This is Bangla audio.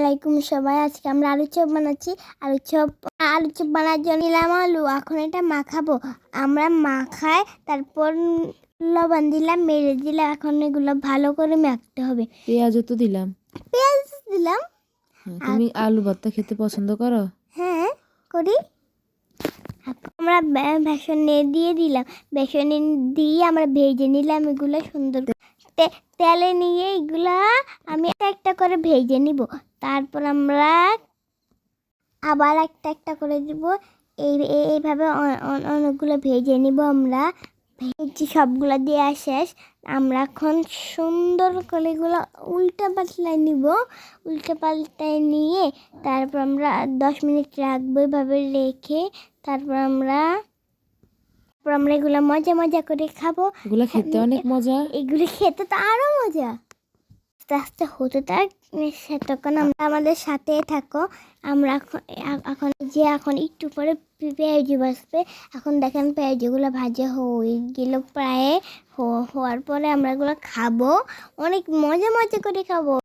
আলাইকুম সবাই আজকে আমরা আলু চপ বানাচ্ছি। আলু চপ আলু চপ বানার জন্য নিলাম আলু এখন এটা মাখাবো। আমরা মাখায় তারপর লবণ দিলাম মেরে দিলাম এখন এগুলো ভালো করে মাখতে হবে। পেঁয়াজও তো দিলাম। পেঁয়াজ দিলাম। হ্যাঁ, তুমি আলু ভর্তা খেতে পছন্দ করো? হ্যাঁ করি। আমরা বেসনে দিয়ে দিলাম। বেসনে দিয়ে আমরা ভেজে নিলাম এগুলো সুন্দর তেলে নিয়ে এগুলা আমি একটা একটা করে ভেজে নিব। তারপর আমরা আবার একটা একটা করে দিব। এই এই- এইভাবে অনেকগুলো ভেজে নিব আমরা। ভেজে সবগুলো দেওয়া শেষ। আমরা এখন সুন্দর করে এগুলো উল্টা পাল্টায় নিব। উল্টে পাল্টায় নিয়ে তারপর আমরা দশ মিনিট রাখব এভাবে রেখে। তারপর আমরা তারপর আমরা এগুলো মজা মজা করে খাব। এগুলো খেতে অনেক মজা। এগুলো খেতে তো আরও মজা। আস্তে আস্তে হতে থাক তখন আমরা আমাদের সাথে থাকো। আমরা এখন যে এখন একটু পরে পেঁয়াজি বাসবে এখন দেখেন পেঁয়াজিগুলো ভাজা হয়ে গেল প্রায় হওয়ার পরে আমরা এগুলো খাব। অনেক মজা মজা করে খাব।